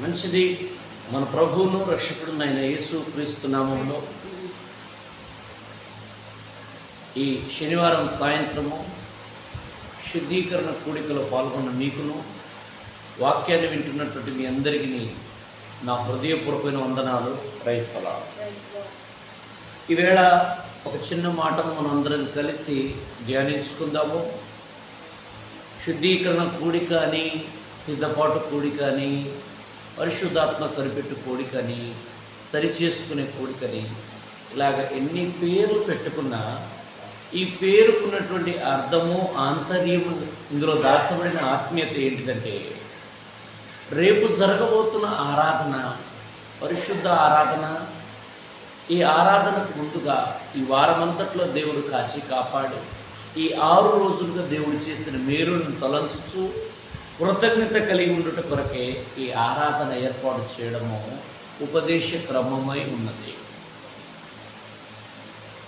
మంచిది. మన ప్రభువును రక్షకుడు అయిన యేసు క్రీస్తు నామంలో ఈ శనివారం సాయంత్రము శుద్ధీకరణ కూడికలో పాల్గొన్న మీకును వాక్యాన్ని వింటున్నటువంటి మీ అందరికీ నా హృదయపూర్వకమైన వందనాలు. క్రైస్తలాలు ఈవేళ ఒక చిన్న మాటను మనం అందరం కలిసి ధ్యానించుకుందాము. శుద్ధీకరణ కూడిక అని సిద్ధపాటు కూడిక అని పరిశుద్ధాత్మ కనిపెట్టు కోడికని సరిచేసుకునే కూడికని ఇలాగ ఎన్ని పేర్లు పెట్టుకున్నా ఈ పేరుకున్నటువంటి అర్థము ఆంతర్యము ఇందులో దాచబడిన ఆత్మీయత ఏంటిదంటే రేపు జరగబోతున్న ఆరాధన పరిశుద్ధ ఆరాధన. ఈ ఆరాధనకు ముందుగా ఈ వారమంతట్లో దేవుడు కాచి కాపాడు. ఈ ఆరు రోజులుగా దేవుడు చేసిన మేరును తలంచుచు కృతజ్ఞత కలిగి ఉండుట కొరకే ఈ ఆరాధన ఏర్పాటు చేయడము ఉపదేశ క్రమమై ఉన్నది.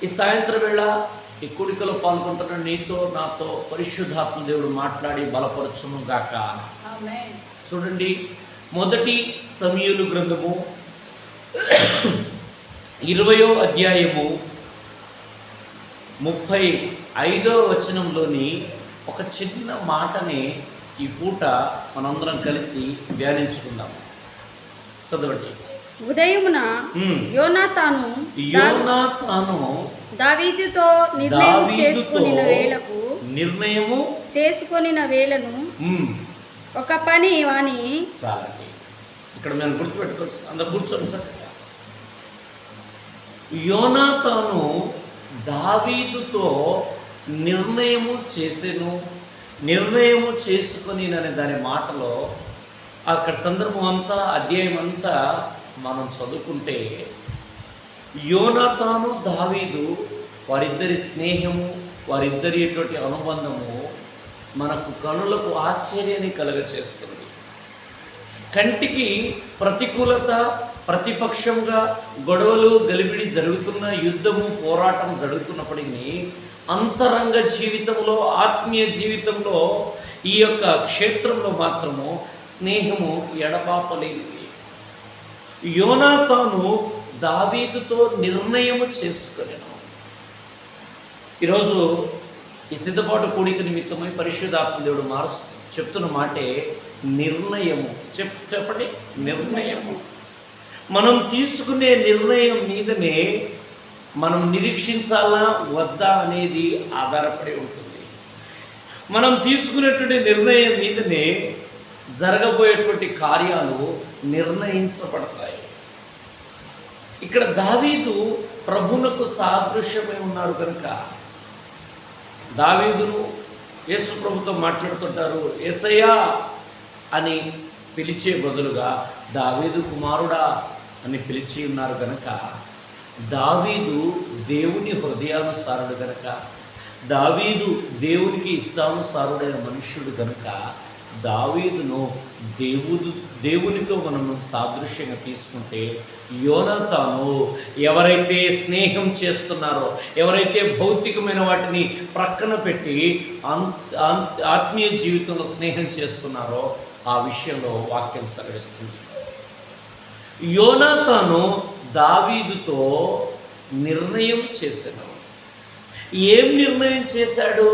ఈ సాయంత్రం వేళ ఈ కుడికలో పాల్గొంటున్న నీతో నాతో పరిశుద్ధాత్మ దేవుడు మాట్లాడి బలపరచును గాక చూడండి మొదటి సమయులు గ్రంథము ఇరవయో అధ్యాయము ముప్పై ఐదో వచనంలోని ఒక చిన్న మాటని ఈ పూట మనందరం కలిసి ధ్యానించుకుందాం. చదవండి. ఉదయమున. యోనాతాను యోనా తాను దావీదుతో నిర్ణయం చేసుకొనిన వేళకు నిర్ణయము చేసుకొనిన వేళను ఒక పని వాని చాలండి. ఇక్కడ మేము గుర్తుపెట్టుకోవచ్చు. అందరు కూర్చొని చక్కగా. యోనాతాను దావీదుతో నిర్ణయము చేసెను. నిర్ణయము చేసుకొని అనే దాని మాటలో అక్కడ సందర్భం అంతా అధ్యాయం అంతా మనం చదువుకుంటే యోనాతాను దావీదు వారిద్దరి స్నేహము వారిద్దరి అటువంటి అనుబంధము మనకు కనులకు ఆశ్చర్యాన్ని కలుగచేస్తుంది. కంటికి ప్రతికూలత ప్రతిపక్షంగా గొడవలు గలిబిడి జరుగుతున్న యుద్ధము పోరాటం జరుగుతున్నప్పటికీ అంతరంగ జీవితంలో ఆత్మీయ జీవితంలో ఈ యొక్క క్షేత్రంలో మాత్రము స్నేహము ఎడపాపలేనిది యోనాతాను దావీదుతో నిర్ణయము చేసుకునేను. ఈరోజు ఈ సిద్ధపాటు కూడిక నిమిత్తమై పరిశుద్ధాత్మ దేవుడు మారు చెప్తున్న మాటే నిర్ణయము. చెప్ చెప్పండి? నిర్ణయము. మనం తీసుకునే నిర్ణయం మీదనే మనం నిరీక్షించాలా వద్దా అనేది ఆధారపడి ఉంటుంది. మనం తీసుకునేటువంటి నిర్ణయం మీదనే జరగబోయేటువంటి కార్యాలు నిర్ణయించబడతాయి. ఇక్కడ దావీదు ప్రభునకు సాదృశ్యమై ఉన్నారు కనుక. దావీదును యేసు ప్రభుతో మాట్లాడుతుంటారు ఏసయ్యా అని పిలిచే బదులుగా దావీదు కుమారుడా అని పిలిచి ఉన్నారు కనుక దావీదు దేవుని హృదయానుసారుడు కనుక దావీదు దేవునికి ఇష్టానుసారుడైన మనుష్యుడు కనుక దావీదును దేవుడు దేవునితో మనం సాదృశ్యంగా తీసుకుంటే యోనతాను ఎవరైతే స్నేహం చేస్తున్నారో ఎవరైతే భౌతికమైన వాటిని ప్రక్కన పెట్టి ఆత్మీయ జీవితంలో స్నేహం చేస్తున్నారో ఆ విషయంలో వాక్యం సగడిస్తుంది యోనాతాను దావీదుతో నిర్ణయం చేశాడు ఏం నిర్ణయం చేశాడు?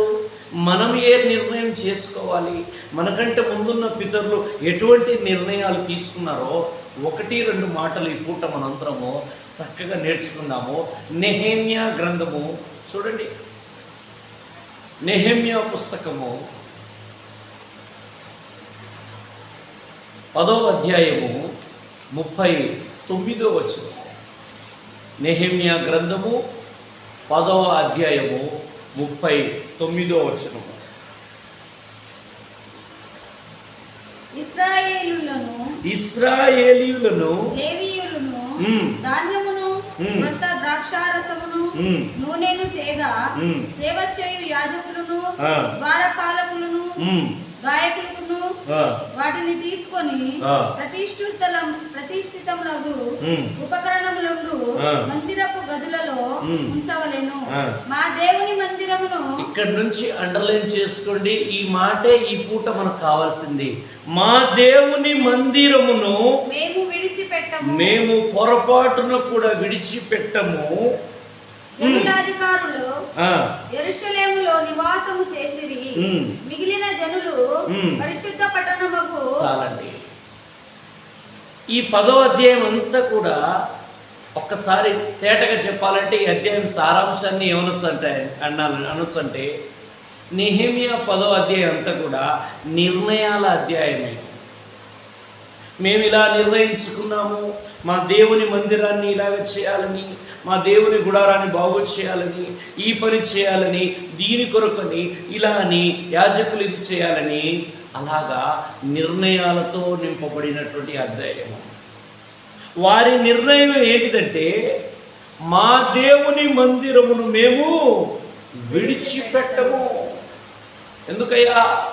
మనం ఏ నిర్ణయం చేసుకోవాలి? మనకంటే ముందున్న పితరులు ఎటువంటి నిర్ణయాలు తీసుకున్నారో ఒకటి రెండు మాటలు ఈ పూట మనందరము చక్కగా నేర్చుకున్నాము. నెహేమ్యా గ్రంథము చూడండి. నెహేమ్యా పుస్తకము పదో అధ్యాయము ముప్పై తొమ్మిదో వచనం నెహెమ్యా గ్రంథము పదవ అధ్యాయము ముప్పై తొమ్మిదో వచనము ఇస్రాయేలులను ఇస్రాయేలీయులను లేవీయులను. ధాన్యమును. మృత ద్రాక్షారసమును. నూనెను తేగా. సేవ చేయు యాజకులను. ద్వారపాలకులను మ్మ్. వాటిని తీసుకొని ఆ. ప్రతిష్ఠితలం ప్రతిష్ఠితములకు ఉపకరణములందు. మందిరపు గదులలో. ఉంచవలెను. మా దేవుని మందిరమును ఇక్కడ నుంచి అండర్లైన్ చేసుకోండి ఈ మాటే ఈ పూట మనకు కావాల్సింది మా దేవుని మందిరమును మేము విడిచిపెట్టము మేము పొరపాటున కూడా విడిచిపెట్టము జనులాధికారులు ఆ, ఎరుషలేములో నివాసము చేసిరి. మిగిలిన జనులు. పరిశుద్ధ పట్టణముకు చాలండి. ఈ పదో అధ్యాయం అంతా కూడా ఒక్కసారి తేటగా చెప్పాలంటే ఈ అధ్యాయం సారాంశాన్ని ఏమనొచ్చు అంటే అన్నాను అనొచ్చు అంటే నెహేమియా పదో అధ్యాయం అంతా కూడా నిర్ణయాల అధ్యాయమే. మేము ఇలా నిర్ణయించుకున్నాము మా దేవుని మందిరాన్ని ఇలాగ చేయాలని మా దేవుని గుడారాన్ని బాగు చేయాలని ఈ పని చేయాలని దీని కొరకని ఇలా అని యాజకులు ఇది చేయాలని అలాగా నిర్ణయాలతో నింపబడినటువంటి అధ్యాయం వారి నిర్ణయం ఏంటిదంటే మా దేవుని మందిరమును మేము విడిచిపెట్టము. ఎందుకయ్యా?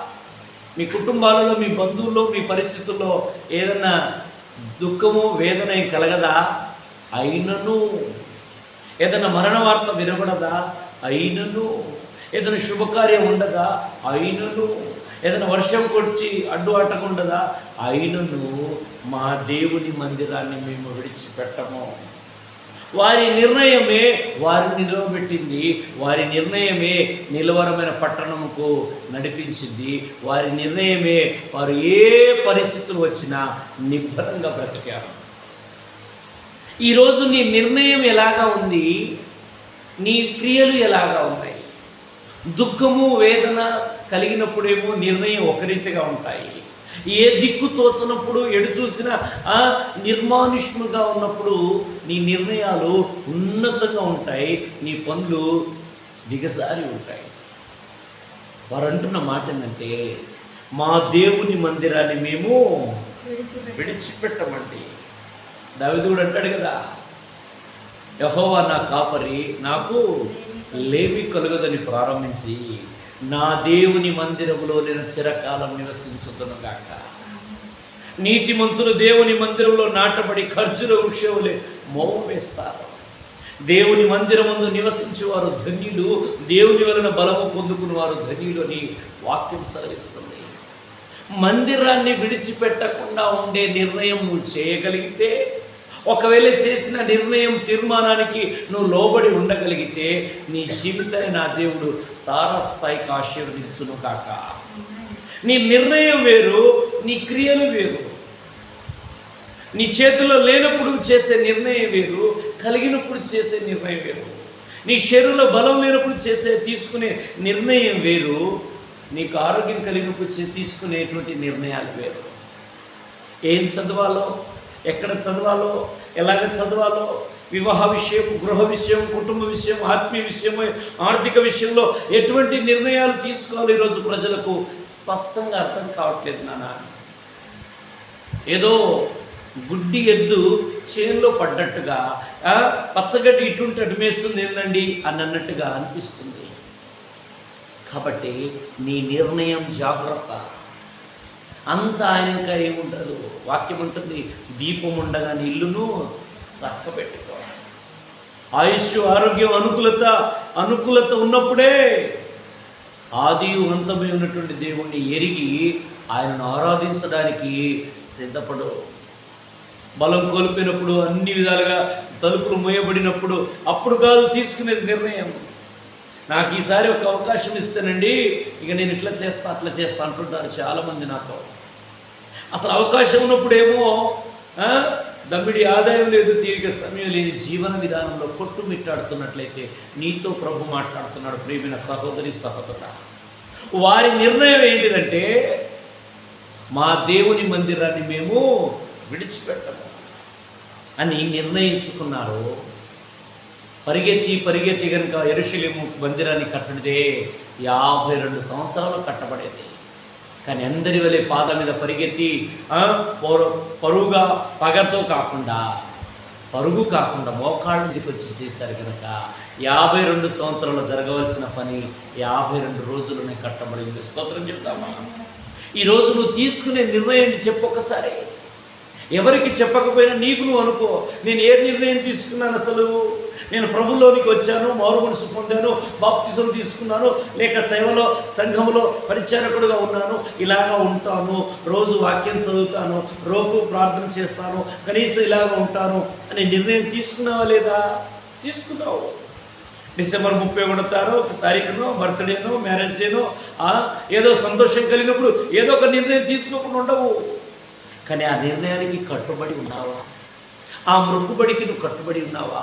మీ కుటుంబాలలో మీ బంధువుల్లో మీ పరిస్థితుల్లో ఏదైనా దుఃఖము వేదన కలగదా? అయినను. ఏదైనా మరణ వార్త వినబడదా? అయినను. ఏదైనా శుభకార్యం ఉండదా? అయినను. ఏదైనా వర్షం కొచ్చి అడ్డు అట్టకుండదా అయినను. మా దేవుని మందిరాన్ని మేము విడిచిపెట్టము. వారి నిర్ణయమే వారిని నిలవబెట్టింది వారి నిర్ణయమే నిలవరమైన పట్టణముకు నడిపించింది. వారి నిర్ణయమే వారు ఏ పరిస్థితులు వచ్చినా నిబ్బరంగా బ్రతికారు. ఈరోజు నీ నిర్ణయం ఎలాగా ఉంది? నీ క్రియలు ఎలాగా ఉన్నాయి దుఃఖము వేదన కలిగినప్పుడేమో నిర్ణయం ఒక రీతిగా ఉంటాయి. ఏ దిక్కు తోచనప్పుడు ఎడు చూసినా ఆ నిర్మానుష్ముగా ఉన్నప్పుడు నీ నిర్ణయాలు ఉన్నతంగా ఉంటాయి. నీ పనులు దిగసారి ఉంటాయి. వారు అంటున్న మాట ఏంటంటే మా దేవుని మందిరాన్ని మేము విడిచిపెట్టు విడిచిపెట్టమండి దావిదుడు అంటాడు కదా యహోవా నా కాపరి నాకు లేమి కలుగదని ప్రారంభించి నా దేవుని మందిరములో నేను చిరకాలం నివసించుతును గాక. నీతిమంతులు దేవుని మందిరంలో నాటబడి ఖర్జుల వృక్షములే మోము వేస్తారు. దేవుని మందిరమందు నివసించేవారు ధన్యులు దేవుని వలన బలము పొందుకుని వారు ధన్యులు అని వాక్యం సెలవిస్తుంది. మందిరాన్ని విడిచిపెట్టకుండా ఉండే నిర్ణయం నువ్వు చేయగలిగితే ఒకవేళ చేసిన నిర్ణయం తీర్మానానికి నువ్వు లోబడి ఉండగలిగితే నీ జీవితాన్ని నా దేవుడు తారాస్థాయికి ఆశీర్వదించును కాక నీ నిర్ణయం వేరు నీ క్రియలు వేరు. నీ చేతిలో లేనప్పుడు చేసే నిర్ణయం వేరు కలిగినప్పుడు చేసే నిర్ణయం వేరు. నీ శరీరంలో బలం లేనప్పుడు చేసే తీసుకునే నిర్ణయం వేరు. నీకు ఆరోగ్యం కలిగినప్పుడు చే- తీసుకునేటువంటి నిర్ణయాలు వేరు. ఏం చదవాలో? ఎక్కడ చదవాలో ఎలాగ చదవాలో వివాహ విషయం గృహ విషయం కుటుంబ విషయం ఆత్మీయ విషయం ఆర్థిక విషయంలో ఎటువంటి నిర్ణయాలు తీసుకోవాలి ఈరోజు ప్రజలకు? స్పష్టంగా అర్థం కావట్లేదు నాన్న ఏదో గుడ్డి ఎద్దు చేనులో పడ్డట్టుగా పచ్చగడ్డి ఇటుంటే అటు మేస్తుంది ఏందండి? అని అన్నట్టుగా అనిపిస్తుంది. కాబట్టి నీ నిర్ణయం జాగ్రత్త. అంత ఆయన ఇంకా ఏముండదు. వాక్యం ఉంటుంది దీపం ఉండగా నీళ్ళును ఇల్లును చక్కబెట్టుకో ఆయుష్ ఆరోగ్యం అనుకూలత అనుకూలత ఉన్నప్పుడే ఆది అంతమై ఉన్నటువంటి దేవుణ్ణి ఎరిగి ఆయనను ఆరాధించడానికి సిద్ధపడు. బలం కోల్పోయినప్పుడు అన్ని విధాలుగా తలుపులు మూయబడినప్పుడు అప్పుడు కాదు తీసుకునేది నిర్ణయం. నాకు ఈసారి ఒక అవకాశం ఇస్తానండి ఇక నేను ఇట్లా చేస్తా అట్లా చేస్తా అంటుంటారు చాలామంది నాతో అసలు అవకాశం ఉన్నప్పుడేమో దమ్మిడి ఆదాయం లేదు తీరిక సమయం లేని జీవన విధానంలో కొట్టుమిట్టాడుతున్నట్లయితే నీతో ప్రభు మాట్లాడుతున్నాడు ప్రేమిన సహోదరి సహోదర. వారి నిర్ణయం ఏంటిదంటే మా దేవుని మందిరాన్ని మేము విడిచిపెట్టము అని నిర్ణయించుకున్నారు పరిగెత్తి పరిగెత్తి కనుక ఎరుశలేము మందిరాన్ని కట్టడిదే యాభై రెండు సంవత్సరాలు కట్టబడేది. కానీ అందరి వలె పాద మీద పరిగెత్తి ఆ, పరుగుగా పగతో కాకుండా పరుగు కాకుండా మోకాళ్ళ దికొచ్చి చేశారు కనుక యాభై రెండు సంవత్సరాలు జరగవలసిన పని యాభై రెండు రోజుల్లోనే కట్టబడింది. స్తోత్రం చెప్తామా? ఈరోజు నువ్వు తీసుకునే నిర్ణయాన్ని చెప్పొకసారి ఎవరికి చెప్పకపోయినా నీకు నువ్వు అనుకో. నేను ఏ నిర్ణయం తీసుకున్నాను అసలు? నేను ప్రభుల్లోనికి వచ్చాను మారు మనసు పొందాను బాప్తిజం తీసుకున్నాను లేక సేవలో సంఘంలో పరిచారకుడుగా ఉన్నాను ఇలాగా ఉంటాను రోజు వాక్యం చదువుతాను రోజు ప్రార్థన చేస్తాను కనీసం ఇలాగ ఉంటాను అనే నిర్ణయం తీసుకున్నావా లేదా? తీసుకున్నావు. డిసెంబర్ ముప్పై ఒకటో తారీఖు తారీఖునో బర్త్డేనో మ్యారేజ్ డేనో ఏదో సంతోషం కలిగినప్పుడు ఏదో ఒక నిర్ణయం తీసుకోకుండా ఉండవు. కానీ ఆ నిర్ణయానికి కట్టుబడి ఉన్నావా? ఆ మొక్కుబడికి నువ్వు కట్టుబడి ఉన్నావా?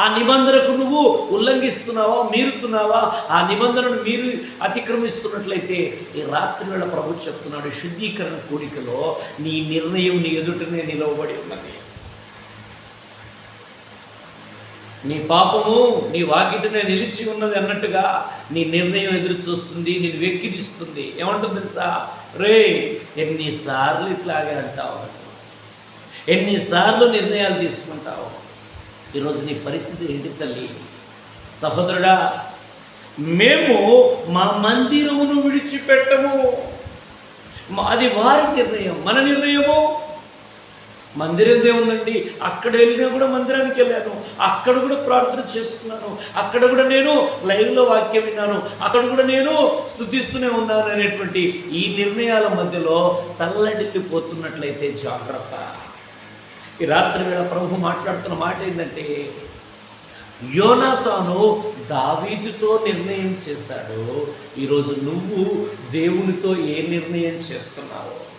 ఆ నిబంధనకు నువ్వు ఉల్లంఘిస్తున్నావా? మీరుతున్నావా? ఆ నిబంధనను మీరు అతిక్రమిస్తున్నట్లయితే ఈ రాత్రి వేళ ప్రభు చెప్తున్నాడు శుద్ధీకరణ కోరికలో నీ నిర్ణయం నీ ఎదుటనే నిలవబడి ఉన్నది. నీ పాపము నీ వాకిటనే నిలిచి ఉన్నది అన్నట్టుగా నీ నిర్ణయం ఎదురు చూస్తుంది నేను వెక్కిరిస్తుంది. ఏమంటుంది తెలుసా? రే ఎన్నిసార్లు ఇట్లాగే అంటావు ఎన్నిసార్లు నిర్ణయాలు తీసుకుంటావు? ఈరోజు నీ పరిస్థితి ఏంటి తల్లి? సహోదరుడా మేము మా మందిరమును విడిచిపెట్టము. అది వారి నిర్ణయం. మన నిర్ణయము. మందిరం ఏముందండి? అక్కడ వెళ్ళినా కూడా మందిరానికి వెళ్ళాను. అక్కడ కూడా ప్రార్థన చేసుకున్నాను. అక్కడ కూడా నేను లైవ్లో వాక్యం విన్నాను. అక్కడ కూడా నేను స్థుతిస్తూనే ఉన్నాను అనేటువంటి ఈ నిర్ణయాల మధ్యలో తల్లడిల్లిపోతున్నట్లయితే జాగ్రత్త. ఈ రాత్రి వేళ ప్రభు మాట్లాడుతున్న మాట ఏంటంటే యోనాతాను దావీదుతో నిర్ణయం చేశాడు. ఈరోజు నువ్వు దేవునితో ఏ నిర్ణయం చేస్తున్నావు?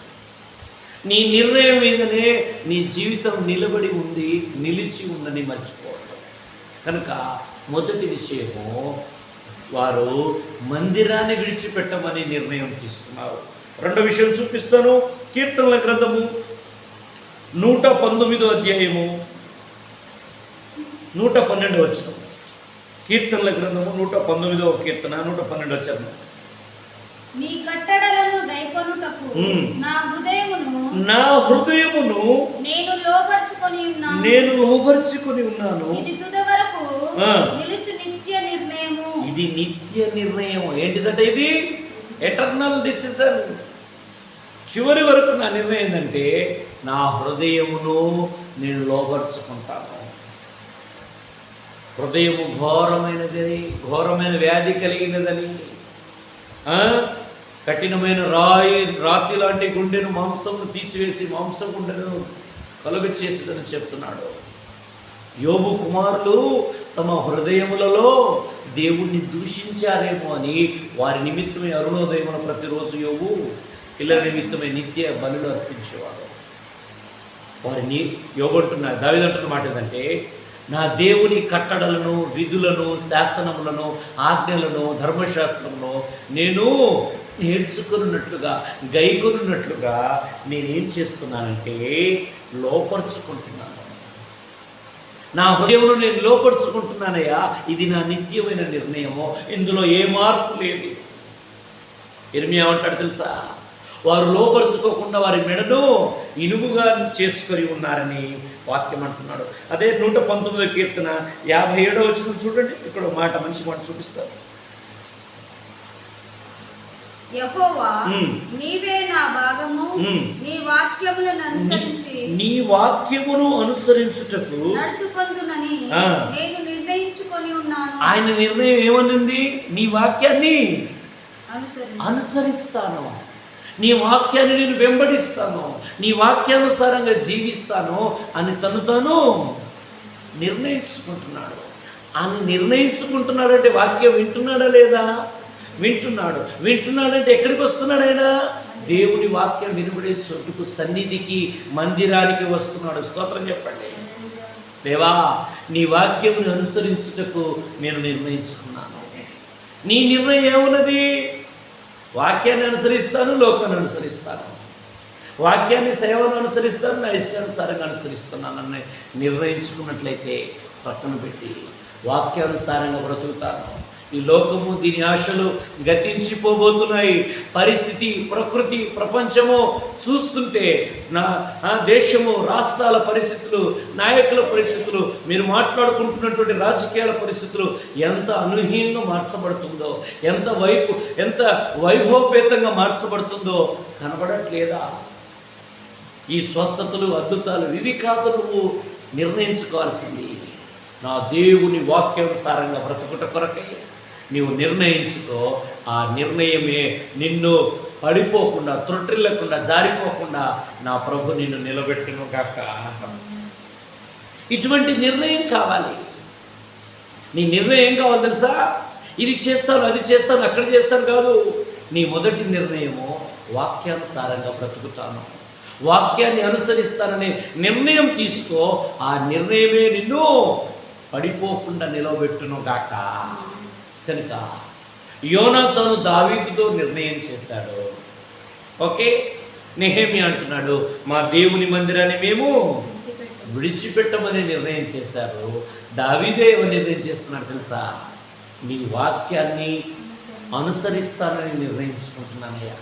నీ నిర్ణయం మీదనే నీ జీవితం నిలబడి ఉంది నిలిచి ఉందని మర్చిపోవడం కనుక మొదటి విషయము వారు మందిరాన్ని విడిచిపెట్టమని నిర్ణయం తీసుకున్నారు. రెండో విషయం చూపిస్తాను కీర్తనల గ్రంథము నూట పంతొమ్మిదో అధ్యాయము నూట పన్నెండు వచ్చిన కీర్తనల గ్రంథము నూట పంతొమ్మిదో కీర్తన నూట పన్నెండు వచ్చాను నీ కట్టడలను ఉమ్. నా హృదయమును నా హృదయమును నేను లోపరుచుకొని ఉన్నాను. నేను లోపరుచుకొని ఉన్నాను. ఇది తుద వరకు. నిలుచు నిత్య నిర్ణయము. ఇది నిత్య నిర్ణయం ఏంటిదంటే ఇది? ఎటర్నల్ డిసిజన్ చివరి వరకు నా నిర్ణయం ఏంటంటే నా హృదయమును నేను లోపరుచుకుంటాను హృదయము ఘోరమైనదని ఘోరమైన వ్యాధి కలిగినదని? కఠినమైన రాయి రాతి లాంటి గుండెను మాంసమును తీసివేసి మాంసం గుండెను కలుగ చేసిందని చెప్తున్నాడు. యోబు కుమారులు తమ హృదయములలో దేవుణ్ణి దూషించారేమో అని వారి నిమిత్తమే అరుణోదయమున ప్రతిరోజు యోగు పిల్లల నిమిత్తమే నిత్య బలులు అర్పించేవాడు. వారిని యోగంటున్న దావిదంటున్న మాట ఏంటంటే నా దేవుని కట్టడలను విధులను శాసనములను ఆజ్ఞలను ధర్మశాస్త్రంలో నేను నేర్చుకున్నట్లుగా గైకొనున్నట్లుగా నేనేం చేస్తున్నానంటే లోపరుచుకుంటున్నాను. నా హృదయంలో నేను లోపరుచుకుంటున్నానయ్యా ఇది నా నిత్యమైన నిర్ణయము ఇందులో ఏ మార్పు లేదు. ఎనిమి ఏమంటాడు తెలుసా? వారు లోపరుచుకోకుండా వారి మెడను ఇనుముగా చేసుకొని ఉన్నారని వాక్యం అంటున్నాడు. అదే నూట పంతొమ్మిదో కీర్తన యాభై ఏడో వచ్చిన చూడండి. ఇక్కడ మాట మంచి మాట చూపిస్తారు యెహోవా. నీవే నా భాగము. నీ వాక్యములను అనుసరించి నీ వాక్యమును అనుసరించుటకు నడుచుకొందునని. నేను నిర్ణయించుకొని ఉన్నాను. ఆయన నిర్ణయం ఏమనింది? నీ వాక్యాన్ని అనుసరిస్తాను. నీ వాక్యాన్ని నేను వెంబడిస్తాను. నీ వాక్యానుసారంగా జీవిస్తాను అని తను తాను నిర్ణయించుకుంటున్నాడు. అని నిర్ణయించుకుంటున్నాడంటే వాక్యం వింటున్నాడా లేదా? వింటున్నాడు. వింటున్నాడంటే ఎక్కడికి వస్తున్నాడు ఆయన? దేవుని వాక్యం వినబడే చోటుకు సన్నిధికి మందిరానికి వస్తున్నాడు. స్తోత్రం చెప్పండి. దేవా నీ వాక్యముని అనుసరించుటకు నేను నిర్ణయించుకున్నాను. నీ నిర్ణయం ఏమున్నది? వాక్యాన్ని అనుసరిస్తాను లోకాన్ని అనుసరిస్తాను. వాక్యాన్ని సేవను అనుసరిస్తాను నా ఇష్టానుసారంగా అనుసరిస్తున్నానని నిర్ణయించుకున్నట్లయితే పక్కన పెట్టి వాక్యానుసారంగా బ్రతుకుతాను. ఈ లోకము దీని ఆశలు గతించిపోబోతున్నాయి. పరిస్థితి ప్రకృతి ప్రపంచము చూస్తుంటే నా దేశము రాష్ట్రాల పరిస్థితులు నాయకుల పరిస్థితులు మీరు మాట్లాడుకుంటున్నటువంటి రాజకీయాల పరిస్థితులు ఎంత అనూహ్యంగా మార్చబడుతుందో ఎంత వైపు ఎంత వైభవపేతంగా మార్చబడుతుందో కనబడట్లేదా? ఈ స్వస్థతలు అద్భుతాలు ఇవి కాదు నువ్వు నిర్ణయించుకోవాల్సింది. నా దేవుని వాక్యానుసారంగా బ్రతుకుట కొరకై నీవు నిర్ణయించుకో. ఆ నిర్ణయమే నిన్ను పడిపోకుండా త్రొట్టిల్లకుండా జారిపోకుండా నా ప్రభు నిన్ను నిలబెట్టును కాక ఇటువంటి నిర్ణయం కావాలి. నీ నిర్ణయం కావాలి తెలుసా? ఇది చేస్తాను అది చేస్తాను అక్కడ చేస్తాను కాదు. నీ మొదటి నిర్ణయము వాక్యానుసారంగా బ్రతుకుతాను. వాక్యాన్ని అనుసరిస్తాననే నిర్ణయం తీసుకో. ఆ నిర్ణయమే నిన్ను పడిపోకుండా నిలబెట్టును గాక కనుక యోనాతను దావీదుతో నిర్ణయం చేశాడు. ఓకే? నెహేమి అంటున్నాడు మా దేవుని మందిరాన్ని మేము విడిచిపెట్టు. విడిచిపెట్టమని నిర్ణయం చేశారు. దావీదే నిర్ణయం చేస్తున్నాడు తెలుసా? నీ వాక్యాన్ని అనుసరిస్తానని నిర్ణయించుకుంటున్నానయ్యా.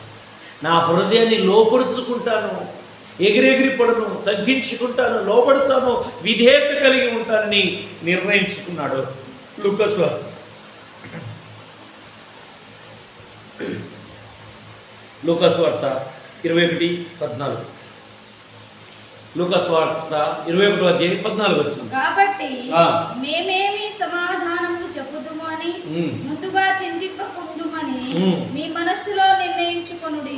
నా హృదయాన్ని లోపరుచుకుంటాను ఎగిరెగిరి పడను తగ్గించుకుంటాను లోపడతాను విధేయత కలిగి ఉంటానని నిర్ణయించుకున్నాడు. లుకస్ వార్త. లూకాసు వార్త ఇరవై ఒకటి పద్నాలుగు లూకాసు వార్త ఇరవై ఒకటో అధ్యాయం పద్నాలుగు వచ్చింది కాబట్టి. మేమేమి సమాధానము చెప్పుదుము అని ఉమ్, ముందుగా చింతింపకుందుమని ఉమ్. మీ మనస్సులో నిర్ణయించుకొనుడి.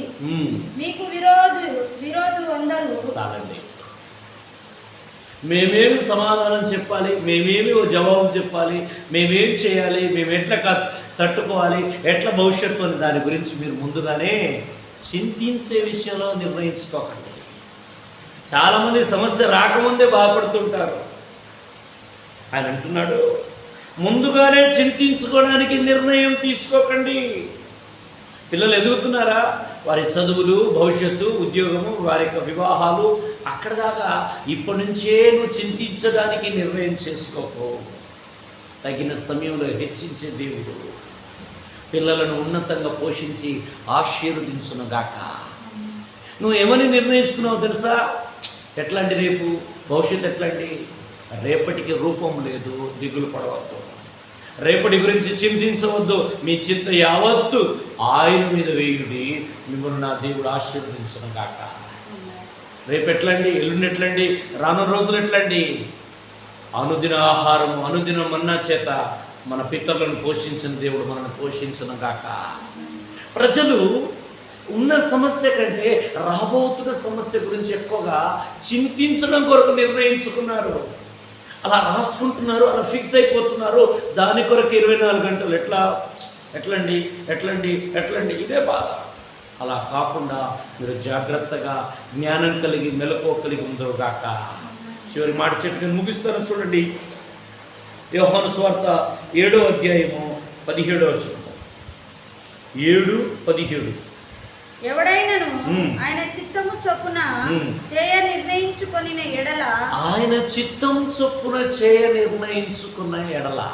మీకు విరోధు విరోధు అందరూ చాలండి మేమేమి సమాధానం చెప్పాలి మేమేమి ఓ జవాబు చెప్పాలి మేమేం చేయాలి మేము ఎట్లా తట్టుకోవాలి ఎట్లా భవిష్యత్తు అని దాని గురించి మీరు ముందుగానే చింతించే విషయంలో నిర్ణయించుకోకండి. చాలామంది సమస్య రాకముందే బాధపడుతుంటారు. ఆయన అంటున్నాడు ముందుగానే చింతించుకోవడానికి నిర్ణయం తీసుకోకండి. పిల్లలు ఎదుగుతున్నారా? వారి చదువులు భవిష్యత్తు ఉద్యోగము వారి యొక్క వివాహాలు అక్కడ దాకా ఇప్పటి నుంచే నువ్వు చింతించడానికి నిర్ణయం చేసుకోకు తగిన సమయంలో హెచ్చించే దేవుడు పిల్లలను ఉన్నతంగా పోషించి ఆశీర్వదించునుగాక. నువ్వు ఏమని నిర్ణయిస్తున్నావు తెలుసా? ఎట్లాంటి రేపు? భవిష్యత్తు ఎట్లాంటి? రేపటికి రూపం లేదు దిగులు పడవద్దు. రేపటి గురించి చింతించవద్దు. మీ చింత యావత్తు ఆయన మీద వేయుడి. మిమ్మల్ని నా దేవుడు ఆశీర్వదించునుగాక. రేపు ఎట్లండి ఎల్లుండి ఎట్లండి రానున్న రోజులు ఎట్లండి అనుదిన ఆహారం అనుదిన మన్నా చేత మన పితరులను పోషించిన దేవుడు మనల్ని పోషించను గాక. ప్రజలు ఉన్న సమస్య కంటే రాబోతున్న సమస్య గురించి ఎక్కువగా చింతించడం కొరకు నిర్ణయించుకున్నారు. అలా రాసుకుంటున్నారు అలా ఫిక్స్ అయిపోతున్నారు. దాని కొరకు ఇరవై నాలుగు గంటలు ఎట్లా? ఎట్లండి? ఎట్లండి? ఎట్లండి? ఇదే బాధ. అలా కాకుండా మీరు జాగ్రత్తగా జ్ఞానం కలిగి మెలకువ కలిగి ఉందో గాక. చివరి మాట చెప్పి నేను ముగిస్తాను. చూడండి. యోహాను స్వార్త ఏడో అధ్యాయము పదిహేడో వచనం. ఏడు పదిహేడు. ఎవడైనను. ఆయన చిత్తము చొప్పున. చేయ నిర్ణయించుకొనిన ఎడల ఆయన చిత్తం చొప్పున చేయ నిర్ణయించుకున్న ఎడల.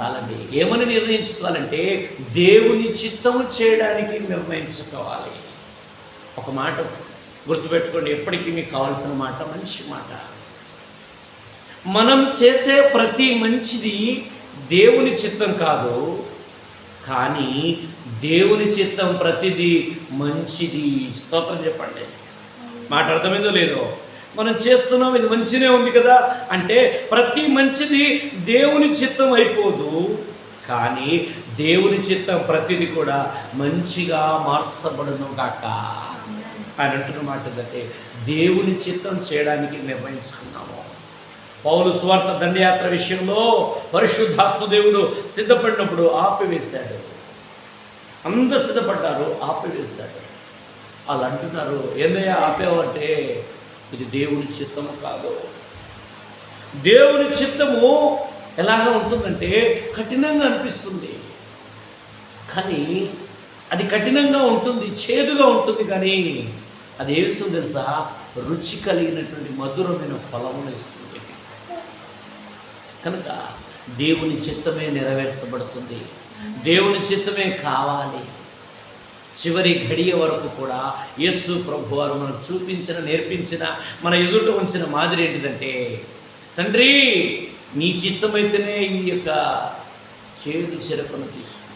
చాలండి. ఏమని నిర్ణయించుకోవాలంటే దేవుని చిత్తము చేయడానికి నిర్ణయించుకోవాలి. ఒక మాట గుర్తుపెట్టుకోండి. ఎప్పటికీ మీకు కావాల్సిన మాట మంచి మాట. మనం చేసే ప్రతి మంచిది దేవుని చిత్తం కాదు. కానీ దేవుని చిత్తం ప్రతిదీ మంచిది. స్తోత్రం చెప్పండి. మాట అర్థమైందో లేదో? మనం చేస్తున్నాం ఇది మంచినే ఉంది కదా? అంటే ప్రతి మంచిది దేవుని చిత్తం అయిపోదు. కానీ దేవుని చిత్తం ప్రతిది కూడా మంచిగా మార్చబడను కాక అని అంటున్న మాట ఏంటంటే దేవుని చిత్తం చేయడానికి నిర్ణయించుకున్నాము. పౌలు స్వార్థ దండయాత్ర విషయంలో పరిశుద్ధాత్మదేవుడు సిద్ధపడినప్పుడు ఆపివేశాడు. అందరు సిద్ధపడ్డారు ఆపివేశాడు. వాళ్ళు అంటున్నారు ఏందయ్యా ఆపేవంటే ఇది దేవుని చిత్తము కాదు. దేవుని చిత్తము ఎలాగ ఉంటుందంటే కఠినంగా అనిపిస్తుంది. కానీ అది కఠినంగా ఉంటుంది చేదుగా ఉంటుంది కానీ అది ఏమిస్తుంది తెలుసా? రుచి కలిగినటువంటి మధురమైన ఫలమును ఇస్తుంది. కనుక దేవుని చిత్తమే నెరవేర్చబడుతుంది. దేవుని చిత్తమే కావాలి. చివరి గడియ వరకు కూడా యేసు ప్రభు వారు మనకు చూపించిన నేర్పించిన మన ఎదుట ఉంచిన మాదిరి ఏంటిదంటే తండ్రి నీ చిత్తమైతేనే ఈ యొక్క చేదు చెరకును తీసుకో.